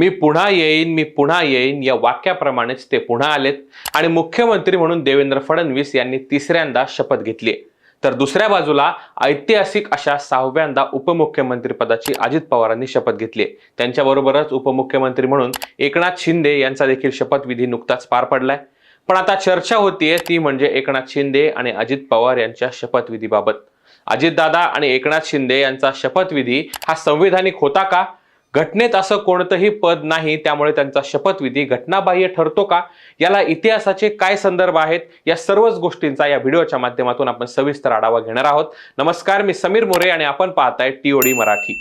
मी पुन्हा येईन मी पुन्हा येईन या वाक्याप्रमाणेच ते पुन्हा आलेत. आणि मुख्यमंत्री म्हणून देवेंद्र फडणवीस यांनी तिसऱ्यांदा शपथ घेतली तर दुसऱ्या बाजूला ऐतिहासिक अशा सहाव्यांदा उपमुख्यमंत्री पदाची अजित पवारांनी शपथ घेतली त्यांच्याबरोबरच उपमुख्यमंत्री म्हणून एकनाथ शिंदे यांचा देखील शपथविधी नुकताच पार पडलाय. पण आता चर्चा होतीये ती म्हणजे एकनाथ शिंदे आणि अजित पवार यांच्या शपथविधीबाबत अजितदादा आणि एकनाथ शिंदे यांचा शपथविधी हा संविधानिक होता का? घटनेत असं कोणतंही पद नाही त्यामुळे त्यांचा शपथविधी घटनाबाह्य ठरतो का? याला इतिहासाचे काय संदर्भ आहेत? या सर्वच गोष्टींचा या व्हिडिओच्या माध्यमातून आपण सविस्तर आढावा घेणार आहोत. नमस्कार मी समीर मोरे आणि आपण पाहताय टीओडी मराठी.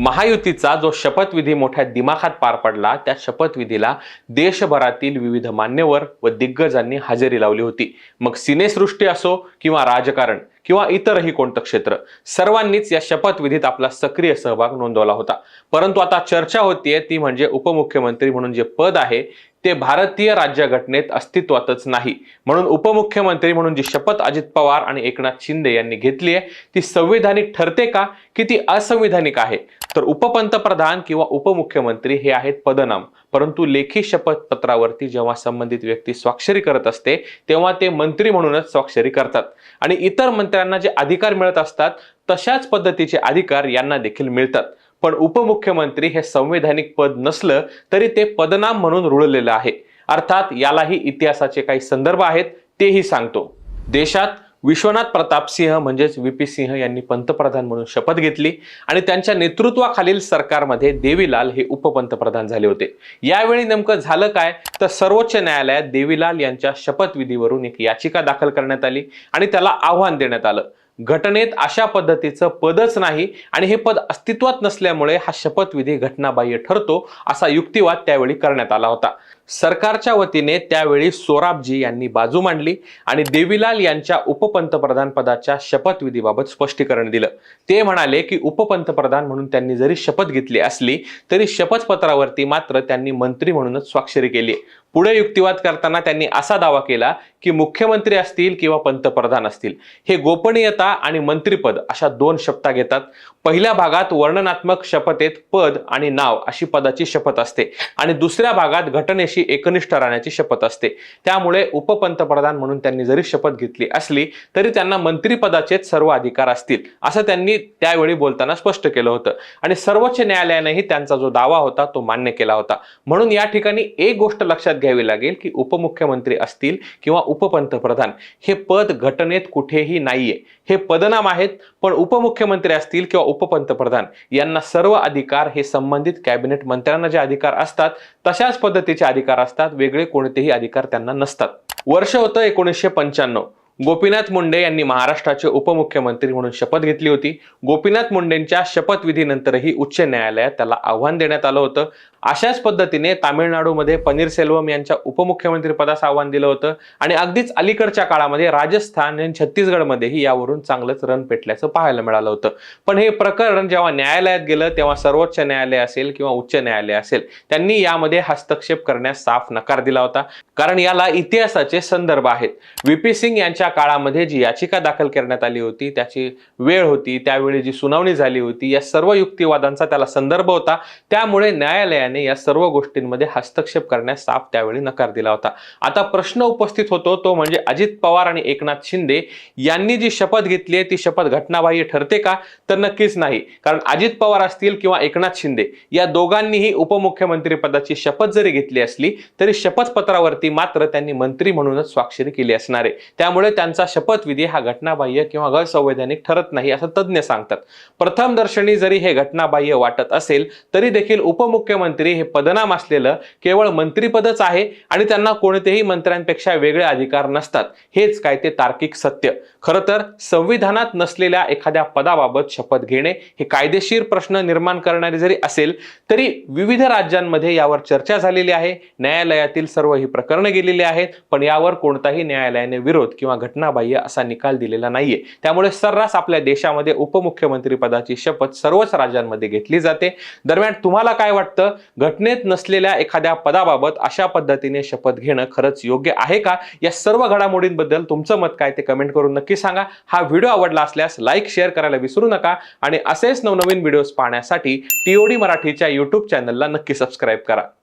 महायुतीचा जो शपथविधी मोठ्या दिमाखात पार पडला त्या शपथविधीला देशभरातील विविध मान्यवर व दिग्गजांनी हजेरी लावली होती. मग सिनेसृष्टी असो किंवा राजकारण किंवा इतरही कोणतं क्षेत्र सर्वांनीच या शपथविधीत आपला सक्रिय सहभाग नोंदवला होता. परंतु आता चर्चा होतीये ती म्हणजे उपमुख्यमंत्री म्हणून जे पद आहे ते भारतीय राज्यघटनेत अस्तित्वातच नाही. म्हणून उपमुख्यमंत्री म्हणून जी शपथ अजित पवार आणि एकनाथ शिंदे यांनी घेतली आहे ती संविधानिक ठरते का की ती असंविधानिक आहे? तर उपपंतप्रधान किंवा उपमुख्यमंत्री हे आहेत पदनाम. परंतु लेखी शपथपत्रावरती जेव्हा संबंधित व्यक्ती स्वाक्षरी करत असते तेव्हा ते मंत्री म्हणूनच स्वाक्षरी करतात. आणि इतर मंत्र्यांना जे अधिकार मिळत असतात तशाच पद्धतीचे अधिकार यांना देखील मिळतात. पण उपमुख्यमंत्री हे संवैधानिक पद नसलं तरी ते पदनाम म्हणून रुळलेलं आहे. अर्थात यालाही इतिहासाचे काही संदर्भ आहेत तेही सांगतो. देशात विश्वनाथ प्रताप सिंह म्हणजेच व्ही पी सिंह यांनी पंतप्रधान म्हणून शपथ घेतली आणि त्यांच्या नेतृत्वाखालील सरकारमध्ये देवीलाल हे उपपंतप्रधान झाले होते. यावेळी नेमकं झालं काय? तर सर्वोच्च न्यायालयात देवीलाल यांच्या शपथविधीवरून एक याचिका दाखल करण्यात आली आणि त्याला आव्हान देण्यात आलं. घटनेत अशा पद्धतीचं पदच नाही आणि हे पद अस्तित्वात नसल्यामुळे हा शपथविधी घटनाबाह्य ठरतो असा युक्तिवाद त्यावेळी करण्यात आला होता. सरकारच्या वतीने त्यावेळी सोराबजी यांनी बाजू मांडली आणि देवीलाल यांच्या उपपंतप्रधान पदाच्या शपथविधीबाबत स्पष्टीकरण दिलं. ते म्हणाले की उपपंतप्रधान म्हणून त्यांनी जरी शपथ घेतली असली तरी शपथपत्रावरती मात्र त्यांनी मंत्री म्हणूनच स्वाक्षरी केली. पुढे युक्तिवाद करताना त्यांनी असा दावा केला की मुख्यमंत्री असतील किंवा पंतप्रधान असतील हे गोपनीयता आणि मंत्रीपद अशा दोन शपथा घेतात. पहिल्या भागात वर्णनात्मक शपथेत पद आणि नाव अशी पदाची शपथ असते आणि दुसऱ्या भागात घटनेशी एकनिष्ठ राहण्याची शपथ असते. त्यामुळे उपपंतप्रधान म्हणून त्यांनी जरी शपथ घेतली असली तरी त्यांना मंत्रिपदाचेच सर्व अधिकार असतील असं त्यांनी त्यावेळी बोलताना स्पष्ट केलं होतं. आणि सर्वोच्च न्यायालयानेही त्यांचा जो दावा होता तो मान्य केला होता. म्हणून या ठिकाणी एक गोष्ट लक्षात घ्यावी लागेल की उपमुख्यमंत्री असतील किंवा उपपंतप्रधान हे पद घटनेत कुठेही नाहीये. हे पदनाम आहेत पण उपमुख्यमंत्री असतील किंवा उपपंतप्रधान यांना सर्व अधिकार हे संबंधित कॅबिनेट मंत्र्यांना जे अधिकार असतात तशाच पद्धतीचे अधिकार असतात वेगळे कोणतेही अधिकार त्यांना नसतात. वर्ष होतं एकोणीसशे पंच्याण्णव. गोपीनाथ मुंडे यांनी महाराष्ट्राचे उपमुख्यमंत्री म्हणून शपथ घेतली होती. गोपीनाथ मुंडेंच्या शपथविधीनंतरही उच्च न्यायालयात त्याला आव्हान देण्यात आलं होतं. अशाच पद्धतीने तामिळनाडूमध्ये पनीरसेल्वम यांच्या उपमुख्यमंत्री पदास आव्हान दिलं होतं. आणि अगदीच अलीकडच्या काळामध्ये राजस्थान आणि छत्तीसगडमध्येही यावरून चांगलंच रन पेटल्याचं पाहायला मिळालं होतं. पण हे प्रकरण जेव्हा न्यायालयात गेलं तेव्हा सर्वोच्च न्यायालय असेल किंवा उच्च न्यायालय असेल त्यांनी यामध्ये हस्तक्षेप करण्यास साफ नकार दिला होता. कारण याला इतिहासाचे संदर्भ आहेत. व्ही सिंग यांच्या काळामध्ये जी याचिका दाखल करण्यात आली होती त्याची वेळ होती त्यावेळी जी सुनावणी झाली होती या सर्व युक्तिवादांचा त्याला संदर्भ होता. त्यामुळे न्यायालयाने या सर्व गोष्टींमध्ये हस्तक्षेप करण्यास साफ त्यावेळी नकार दिला होता. आता प्रश्न उपस्थित होतो तो म्हणजे अजित पवार आणि एकनाथ शिंदे यांनी जी शपथ घेतली आहे ती शपथ घटनाबाह्य ठरते का? तर नक्कीच नाही. कारण अजित पवार असतील किंवा एकनाथ शिंदे या दोघांनीही उपमुख्यमंत्री पदाची शपथ जरी घेतली असली तरी शपथपत्रावरती मात्र त्यांनी मंत्री म्हणूनच स्वाक्षरी केली असणार आहे. त्यामुळे त्यांचा शपथविधी हा घटनाबाह्य किंवा गैरसंवैधानिक ठरत नाही असं तज्ज्ञ सांगतात. प्रथम दर्शनी जरी हे घटनाबाह्य वाटत असेल तरी देखील उपमुख्यमंत्री हे पदनाम असलेलं केवळ मंत्रीपदच आहे आणि त्यांना कोणतेही मंत्र्यांपेक्षा वेगळे अधिकार नसतात. हेच काय ते तार्किक सत्य. खरं तर संविधानात नसलेल्या एखाद्या पदाबाबत शपथ घेणे हे कायदेशीर प्रश्न निर्माण करणारे जरी असेल तरी विविध राज्यांमध्ये यावर चर्चा झालेली आहे. न्यायालयातील सर्व ही प्रकरणं गेलेली आहेत पण यावर कोणताही न्यायालयाने विरोध किंवा घटनाबाह्य असा निकाल दिलेला नाहीये. त्यामुळे सर्रास आपल्या देशामध्ये उपमुख्यमंत्री पदाची शपथ सर्वच राज्यांमध्ये घेतली जाते. दरम्यान तुम्हाला काय वाटतं? घटनेत नसलेल्या एखाद्या पदाबाबत अशा पद्धतीने शपथ घेणं खरंच योग्य आहे का? या सर्व घडामोडींबद्दल तुमचं मत काय ते कमेंट करून नक्की सांगा. हा व्हिडिओ आवडला असल्यास लाईक शेअर करायला विसरू नका आणि असेच नवनवीन व्हिडिओज पाहण्यासाठी टीओडी मराठीच्या युट्यूब चॅनलला नक्की सबस्क्राईब करा.